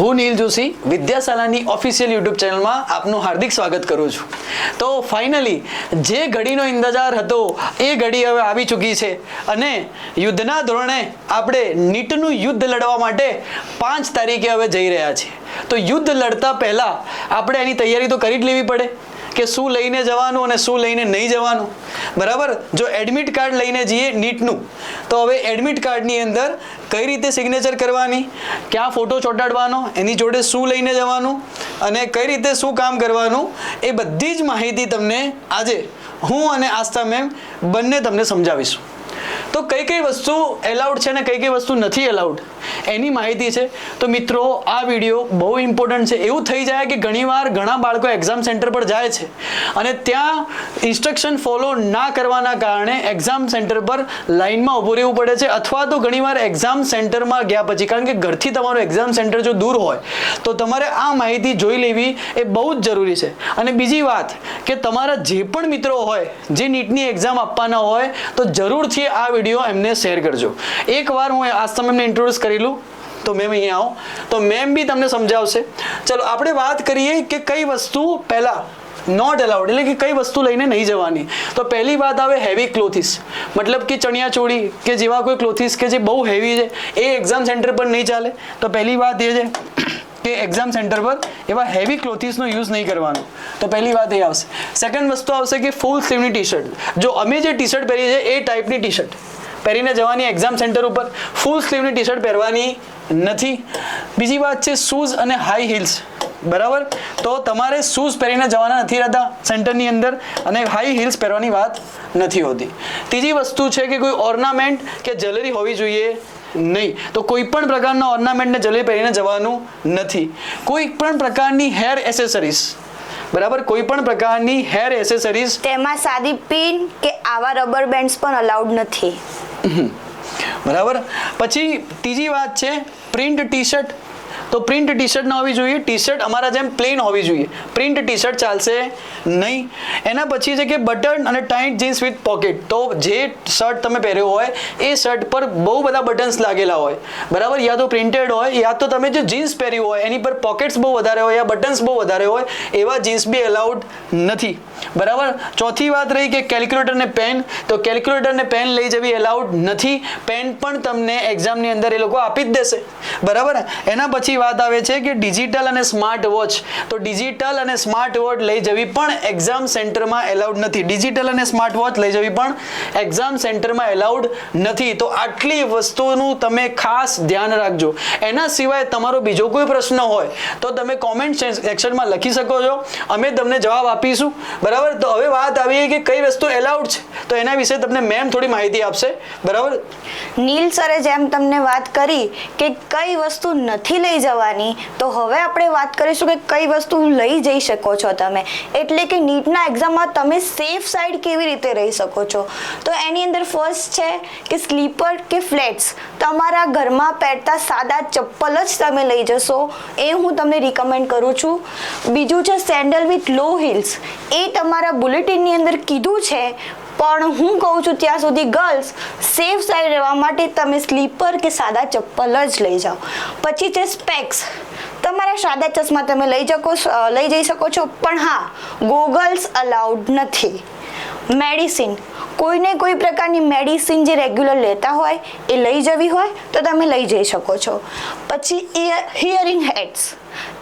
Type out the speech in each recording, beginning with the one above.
હું નીલ જોશી, વિદ્યાશાલાની official YouTube ચેનલમાં આપનું હાર્દિક સ્વાગત કરું છું. તો ફાઇનલી જે ઘડીનો ઇંતજાર હતો, એ ઘડી હવે આવી ચૂકી છે. અને યુદ્ધના ધોરણે આપણે નીટનું યુદ્ધ લડવા માટે પાંચ તારીખે હવે જઈ રહ્યા છીએ. તો યુદ્ધ લડતા પહેલાં આપણે એની તૈયારી તો કરી જ લેવી પડે. કે શું લઈને જવાનું અને શું લઈને નહીં જવાનું? બરાબર? જો એડમિટ કાર્ડ લઈને જઈએ નીટનું, તો હવે એડમિટ કાર્ડની અંદર કઈ રીતે સિગ્નેચર કરવાની? ક્યાં ફોટો ચોંટાડવાનો? એની જોડે શું લઈને જવાનું? અને કઈ રીતે શું કામ કરવાનું? એ બધી જ માહિતી તમને આજે હું અને આસ્થા મેમ બંને તમને સમજાવીશું. તો કઈ કઈ વસ્તુ એલાઉડ છે અને કઈ કઈ વસ્તુ નથી એલાઉડ એની માહિતી છે. તો મિત્રો, આ વીડિયો બહુ ઇમ્પોર્ટન્ટ છે. એવું થઈ જાય કે ઘણીવાર ઘણા બાળકો એક્ઝામ સેન્ટર પર જાય છે અને ત્યાં ઇન્સ્ટ્રક્શન ફોલો ના કરવાના કારણે એક્ઝામ સેન્ટર પર લાઇનમાં ઊભું રહેવું પડે છે અથવા તો ઘણીવાર એક્ઝામ સેન્ટરમાં ગયા પછી, કારણ કે ઘરથી તમારું એક્ઝામ સેન્ટર જો દૂર હોય, તો તમારે આ માહિતી જોઈ લેવી એ બહુ જ જરૂરી છે. અને બીજી વાત કે તમારા જે પણ મિત્રો હોય, જે નીટની એક્ઝામ આપવાના હોય, તો જરૂરથી આ વીડિયો એમને શેર કરજો. એકવાર હું આજ સમય એમને ઇન્ટ્રોડ્યુસ કરી લઉં તો મેમ અહીંયા આવો. તો મેમ બી તમને સમજાવશે. ચલો, આપણે વાત કરીએ કે કઈ વસ્તુ પહેલાં નોટ અલાઉડ એટલે કે કઈ વસ્તુ લઈને નહીં જવાની. તો પહેલી વાત આવે હેવી ક્લોથિસ મતલબ કે ચણિયા ચોળી કે જેવા કોઈ ક્લોથિસ કે જે બહુ હેવી છે, એ એક્ઝામ સેન્ટર પર નહીં ચાલે. તો પહેલી વાત એ છે કે એક્ઝામ સેન્ટર પર એવા હેવી ક્લોથિસનો યુઝ નહીં કરવાનો. તો પહેલી વાત એ આવશે. સેકન્ડ વસ્તુ આવશે કે ફૂલ સ્લીવની ટી શર્ટ જો અમે જે ટી શર્ટ પહેરીએ છીએ, એ ટાઈપની ટી શર્ટ પહેરીને જવાની એક્ઝામ સેન્ટર ઉપર ફૂલ સ્લીવની ટી શર્ટ પહેરવાની નથી. બીજી વાત છે શૂઝ અને હાઈ હીલ્સ બરાબર? તો તમારે શૂઝ પહેરીને જવાના નથી રહેતા સેન્ટરની અંદર અને હાઈ હીલ્સ પહેરવાની વાત નથી હોતી. ત્રીજી વસ્તુ છે કે કોઈ ઓર્નામેન્ટ કે જ્વેલરી હોવી જોઈએ નહીં. તો કોઈ પણ પ્રકારના ઓર્નામેન્ટને જ્વેલરી પહેરીને જવાનું નથી. કોઈ પણ પ્રકારની હેર એસેસરીઝ બરાબર? કોઈ પણ પ્રકારની હેર એસેસરીઝ તેમાં સાદી પિન કે આવા રબર બેન્ડ્સ પણ અલાઉડ નથી. બરાબર? પછી ત્રીજી વાત છે પ્રિન્ટ ટી શર્ટ તો પ્રિન્ટ ટી શર્ટ ન હોવી જોઈએ ટી શર્ટ અમારા જેમ પ્લેન હોવી જોઈએ પ્રિન્ટ ટી શર્ટ ચાલશે નહીં એના પછી છે કે બટન અને ટાઈટ જીન્સ વિથ પોકેટ તો જે શર્ટ તમે પહેર્યો હોય એ શર્ટ પર બહુ બધા બટન્સ લાગેલા હોય બરાબર યા તો પ્રિન્ટેડ હોય યા તો તમે જે જીન્સ પહેર્યું હોય એની પર પોકેટ્સ બહુ વધારે હોય યા બટન્સ બહુ વધારે હોય એવા જીન્સ બી એલાઉડ નથી બરાબર ચોથી વાત રહી કે કેલ્ક્યુલેટર ને પેન તો કેલ્ક્યુલેટર ને પેન લઈ જવી એલાઉડ નથી પેન પણ તમને એક્ઝામની અંદર એ લોકો આપી જ દેશે બરાબર એના પછી વાત આવે છે કે ડિજિટલ અને સ્માર્ટ વોચ તો ડિજિટલ અને સ્માર્ટ વોચ લઈ જવી પણ એક્ઝામ સેન્ટરમાં એલાઉડ નથી. ડિજિટલ અને સ્માર્ટ વોચ લઈ જવી પણ એક્ઝામ સેન્ટરમાં એલાઉડ નથી. તો આટલી વસ્તુનું તમે ખાસ ધ્યાન રાખજો. એના સિવાય તમારો બીજો કોઈ પ્રશ્ન હોય, તો તમે કોમેન્ટ સેક્શનમાં લખી શકો છો. અમે તમને જવાબ આપીશું. બરાબર? તો હવે વાત આવી કે કઈ વસ્તુ એલાઉડ છે? તો એના વિશે તમને મેમ થોડી માહિતી આપશે. બરાબર? નીલ સરે જેમ તમને વાત કરી કે કઈ વસ્તુ નથી લઈ જવાની, તો હવે આપણે વાત કરીશું કે કઈ વસ્તુ લઈ જઈ શકો છો તમે. એટલે કે નીટના એક્ઝામમાં તમે સેફ સાઈડ કેવી રીતે રહી શકો છો? તો એની અંદર ફર્સ્ટ છે કે સ્લીપર કે ફ્લેટ્સ તમારા ઘરમાં પહેરતા સાદા ચપ્પલ જ તમે લઈ જશો, એ હું તમને રિકમેન્ડ કરું છું. બીજું છે સેન્ડલ વિથ લો હિલ્સ એ તમારા બુલેટિનની અંદર કીધું છે પણ હું કહું છું ત્યાં સુધી ગર્લ્સ સેફ સાઈડ રહેવા માટે તમે સ્લીપર કે સાદા ચપ્પલ જ લઈ જાઓ. પછી છે સ્પેક્સ તમારા સાદા ચશ્મા તમે લઈ શકો લઈ જઈ શકો છો. પણ હા ગોગલ્સ અલાઉડ નથી. મેડિસિન. કોઈને કોઈ પ્રકારની મેડિસિન જે રેગ્યુલર લેતા હોય, એ લઈ જવી હોય, તો તમે લઈ જઈ શકો છો. પછી હિયરિંગ હેડ્સ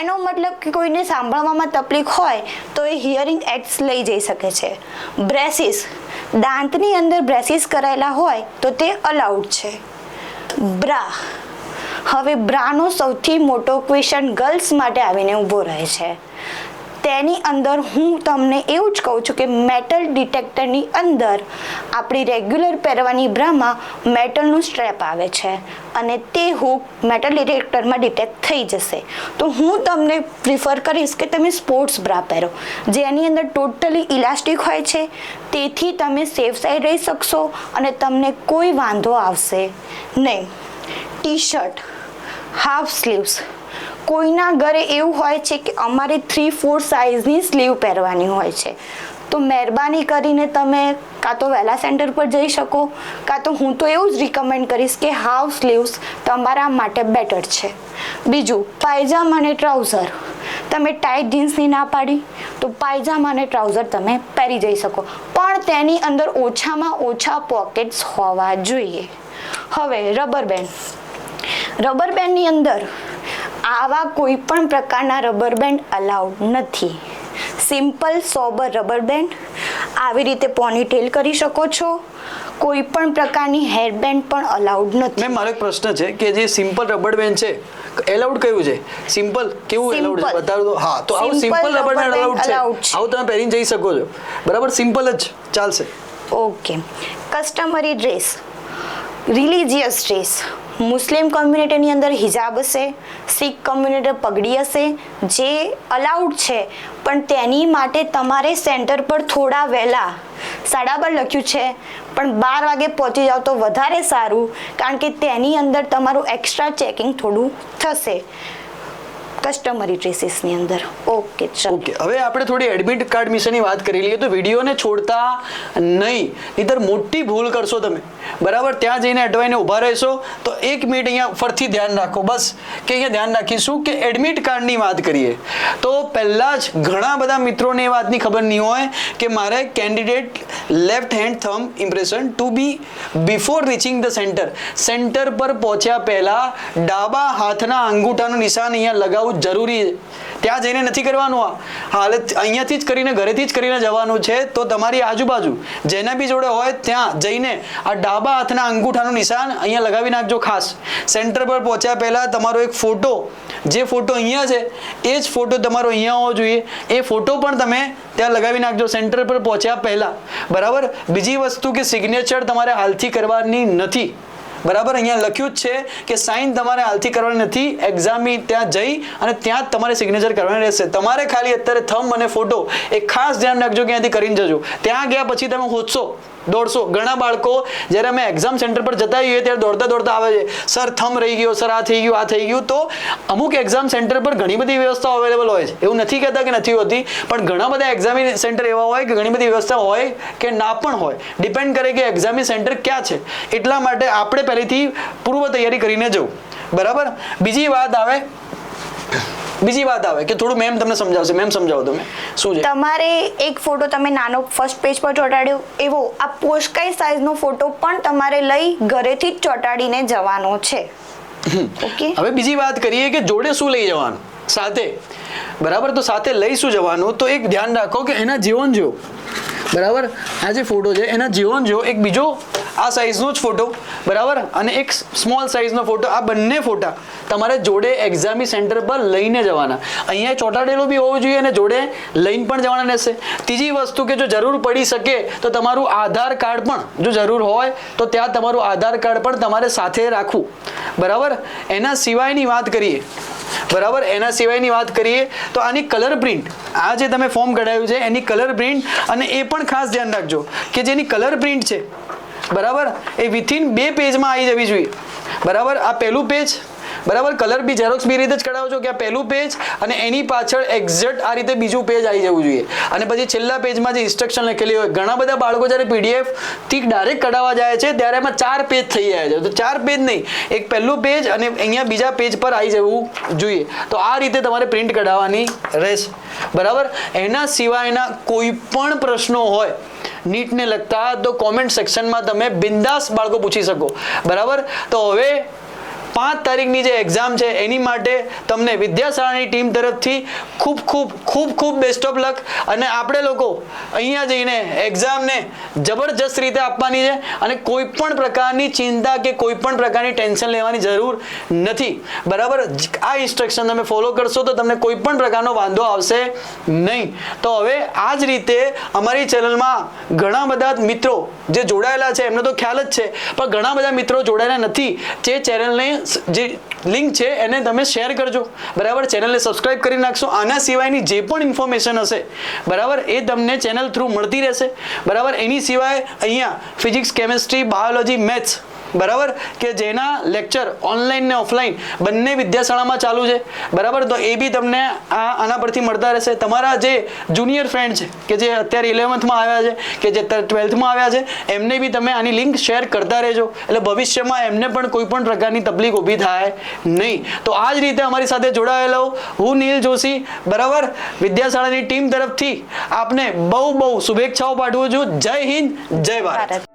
એનો મતલબ કે કોઈને સાંભળવામાં તકલીફ હોય, તો એ હિયરિંગ એડ્સ લઈ જઈ શકે છે. બ્રેસિસ. દાંતની અંદર બ્રેસિસ કરાયેલા હોય, તો તે અલાઉડ છે. બ્રા. હવે બ્રાનો સૌથી મોટો ક્વેશ્ચન ગર્લ્સ માટે આવીને ઊભો રહે છે. તેની અંદર હું તમને એવું જ કહું છું કે મેટલ ડિટેક્ટરની અંદર આપણી રેગ્યુલર પહેરવાની બ્રામાં મેટલનું સ્ટ્રેપ આવે છે અને તે હુક મેટલ ડિટેક્ટરમાં ડિટેક્ટ થઈ જશે. તો હું તમને પ્રિફર કરીશ કે તમે સ્પોર્ટ્સ બ્રા પહેરો, જેની અંદર ટોટલી ઇલાસ્ટિક હોય છે. તેથી તમે સેફ સાઈડ રહી શકશો અને તમને કોઈ વાંધો આવશે નહીં. ટી શર્ટ હાફ સ્લીવ્સ કોઈના ઘરે એવું હોય છે કે અમારે થ્રી ફોર સાઇઝની સ્લીવ પહેરવાની હોય છે. તો મહેરબાની કરીને તમે કાં તો વહેલા સેન્ટર પર જઈ શકો, કાં તો હું તો એવું જ રિકમેન્ડ કરીશ કે હાફ સ્લીવ્સ તમારા માટે બેટર છે. બીજું, પાયજામા અને ટ્રાઉઝર તમે ટાઈટ જીન્સની ના પાડી, તો પાયજામા અને ટ્રાઉઝર તમે પહેરી જઈ શકો. પણ તેની અંદર ઓછામાં ઓછા પોકેટ્સ હોવા જોઈએ. હવે રબર બેન્ડ રબર બેન્ડની અંદર આવા કોઈ પણ પ્રકારના રબર બેન્ડ અલાઉડ નથી. સિમ્પલ સોબર રબર બેન્ડ આવી રીતે પોનીટેલ કરી શકો છો. કોઈ પણ પ્રકારની હેર બેન્ડ પણ અલાઉડ નથી. મેમ મારો એક પ્રશ્ન છે કે જે સિમ્પલ રબર બેન્ડ છે એલાઉડ કયું છે? સિમ્પલ કેવું એલાઉડ છે. બતાવો તો. હા તો આવું સિમ્પલ રબર બેન્ડ અલાઉડ છે. આવું તમે પહેરીને જઈ શકો છો. બરાબર? સિમ્પલ જ ચાલશે. Okay customary dress religious dress Muslim કોમ્યુનિટીની અંદર હિજાબ હશે, શીખ કોમ્યુનિટી પગડી હશે, જે અલાઉડ છે. પણ તેની માટે તમારે સેન્ટર પર થોડા વહેલા સાડા બાર લખ્યું છે, પણ બાર વાગે પહોંચી જાઓ તો વધારે સારું, કારણ કે તેની અંદર તમારું એક્સ્ટ્રા ચેકિંગ થોડું થશે. કસ્ટમરી ડ્રેસીસની અંદર. ઓકે ચલો. ઓકે હવે આપણે થોડી એડમિટ કાર્ડ વિશેની વાત કરી લઈએ. તો વિડીયોને છોડતા નહીં નહીતર મોટી ભૂલ કરશો તમે. બરાબર? ત્યાં જઈને અટવાઈને ઊભા રહેશો. તો એક મિનિટ અહીંયા ફરથી ધ્યાન રાખો. બસ, કે અહીંયા ધ્યાન રાખીશું કે એડમિટ કાર્ડની વાત કરીએ. તો પહેલાં જ ઘણા બધા મિત્રોને એ વાતની ખબર નહીં હોય કે મારે candidate left hand thumb impression to be before reaching the centre centre પર પહોંચ્યા પહેલાં ડાબા હાથના અંગૂઠાનું નિશાન અહીંયા લગાવવું જરૂરી છે. ત્યાં જઈને નથી કરવાનું આ. હાલ અહીંયાથી જ કરીને ઘરેથી જ કરીને જવાનું છે તો તમારી આજુબાજુ જેના બી જોડે હોય ત્યાં જઈને આ ડાબા હાથના અંગૂઠાનું નિશાન અહીંયા લગાવી નાખજો ખાસ. સેન્ટર પર પહોંચ્યા પહેલાં તમારો એક ફોટો, જે ફોટો અહીંયા છે, એ જ ફોટો તમારો અહીંયા હોવો જોઈએ. એ ફોટો પણ તમે ત્યાં લગાવી નાખજો સેન્ટર પર પહોંચ્યા પહેલાં. બરાબર? બીજી વસ્તુ કે સિગ્નેચર તમારે હાલથી કરવાની નથી. બરાબર? અહીંયા લખ્યું જ છે કે સાઇન તમારે હાલથી કરવાની નથી એક્ઝામની ત્યાં જઈ અને ત્યાં જ તમારે સિગ્નેચર કરવાની રહેશે. તમારે ખાલી અત્યારે થમ અને ફોટો એ ખાસ ધ્યાન રાખજો કે અહીંયાથી કરીને જજો. ત્યાં ગયા પછી તમે હોચશો દોડશો ઘણા બાળકો જ્યારે અમે એક્ઝામ સેન્ટર પર જતા હોઈએ ત્યારે દોડતા દોડતા આવે છે, સર, થમ રહી ગયો, સર, આ થઈ ગયું, આ થઈ ગયું. તો અમુક એક્ઝામ સેન્ટર પર ઘણી બધી વ્યવસ્થાઓ અવેલેબલ હોય છે. એવું નથી કહેતા કે નથી હોતી, પણ ઘણા બધા એક્ઝામિન સેન્ટર એવા હોય કે ઘણી બધી વ્યવસ્થા હોય કે ના પણ હોય. ડિપેન્ડ કરે કે એક્ઝામિન સેન્ટર ક્યાં છે. એટલા માટે આપણે પહેલેથી પૂર્વ તૈયારી કરીને જવું. બરાબર? બીજી વાત આવે બીજી વાત આવે કે થોડું મેમ તમને સમજાવશે. મેમ સમજાવો તમે. શું છે? તમારે એક ફોટો તમે નાનો ફર્સ્ટ પેજ પર ચોંટાડ્યો એવો આ પોસ્ટકાઈ સાઈઝનો ફોટો પણ તમારે લઈ ઘરેથી જ ચોંટાડીને જવાનો છે. ઓકે? હવે બીજી વાત કરીએ કે જોડે શું લઈ જવાનું? સાથે. બરાબર? તો સાથે લઈ શું જવાનું? તો એક ધ્યાન રાખો કે એના જીવન જેવો બરાબર? આ જે ફોટો છે, એના જીવન જેવો એક બીજો આ સાઈઝનો જ ફોટો બરાબર? અને એક સ્મોલ સાઈઝનો ફોટો આ બંને ફોટા તમારે જોડે એક્ઝામી સેન્ટર પર લઈને જવાના. અહીંયા ચોંટાડેલો બી હોવો જોઈએ અને જોડે લઈને પણ જવાના રહેશે. ત્રીજી વસ્તુ કે જો જરૂર પડી શકે, તો તમારું આધાર કાર્ડ પણ, જો જરૂર હોય, તો ત્યાં તમારું આધાર કાર્ડ પણ તમારે સાથે રાખવું. બરાબર? એના સિવાયની વાત કરીએ, બરાબર? એના સિવાયની વાત કરીએ, તો આની કલર પ્રિન્ટ આ જે તમે ફોર્મ કઢાવ્યું છે, એની કલર પ્રિન્ટ અને એ પણ ખાસ ધ્યાન રાખજો કે જેની કલર પ્રિન્ટ છે. બરાબર? એ વિથિન બે પેજમાં આવી જવી જોઈએ. બરાબર? આ પહેલું પેજ બરાબર કલર બી ઝેરોક્સ બી રીતે જ કઢાવો છો કે આ પહેલું પેજ અને એની પાછળ એક્ઝેક્ટ આ રીતે બીજું પેજ આવી જવું જોઈએ. અને પછી છેલ્લા પેજમાં જે ઇન્સ્ટ્રક્શન લખેલી હોય, ઘણા બધા બાળકો જ્યારે પીડીએફથી ડાયરેક્ટ કઢાવવા જાય છે, ત્યારે એમાં ચાર પેજ થઈ જાય છે. તો ચાર પેજ નહીં, એક પહેલું પેજ અને અહીંયા બીજા પેજ પર આવી જવું જોઈએ. તો આ રીતે તમારે પ્રિન્ટ કઢાવવાની રહેશે. બરાબર? એના સિવાયના કોઈ પણ પ્રશ્નો હોય, નીટને લગતા તો કોમેન્ટ સેક્શનમાં તમે બિંદાસ બાળકો પૂછી શકો. બરાબર? તો હવે પાંચ તારીખની જે એક્ઝામ છે, એની માટે તમને વિદ્યાશાળાની ટીમ તરફથી ખૂબ ખૂબ ખૂબ ખૂબ બેસ્ટ ઓફ લક અને આપણે લોકો અહીંયા જઈને એક્ઝામને જબરજસ્ત રીતે આપવાની છે અને કોઈ પણ પ્રકારની ચિંતા કે કોઈ પણ પ્રકારની ટેન્શન લેવાની જરૂર નથી. બરાબર? આ ઇન્સ્ટ્રક્શન તમે ફોલો કરશો તો તમને કોઈ પણ પ્રકારનો વાંધો આવશે નહીં. તો હવે આ જ રીતે અમારી ચેનલમાં ઘણા બધા મિત્રો જે જોડાયેલા છે, એમને તો ખ્યાલ જ છે, પણ ઘણા બધા મિત્રો જોડાયેલા નથી જે ચેનલને જે લિંક છે, એને તમે શેર કરજો. બરાબર? ચેનલને સબસ્ક્રાઇબ કરી નાખશો. આના સિવાયની જે પણ ઇન્ફોર્મેશન હશે, બરાબર? એ તમને ચેનલ થ્રુ મળતી રહેશે. બરાબર? એની સિવાય અહીંયા ફિઝિક્સ કેમેસ્ટ્રી બાયોલોજી મેથ્સ બરાબર? કે જેના લેક્ચર ઓનલાઈન ને ઓફલાઈન બંને વિદ્યાશાળામાં ચાલુ છે. બરાબર? તો એ બી તમને આ આના પરથી મળતા રહેશે. તમારા જે જુનિયર ફ્રેન્ડ છે, કે જે અત્યારે ઇલેવન્થમાં આવ્યા છે, કે જે ટ્વેલ્થમાં આવ્યા છે, એમને બી તમે આની લિંક શેર કરતા રહેજો. એટલે ભવિષ્યમાં એમને પણ કોઈ પણ પ્રકારની તકલીફ ઊભી થાય નહીં. તો આ જ રીતે અમારી સાથે જોડાયેલો હું નીલ જોશી. બરાબર? વિદ્યાશાળાની ટીમ તરફથી આપને બહુ બહુ શુભેચ્છાઓ પાઠવું છું. જય હિન્દ, જય ભારત.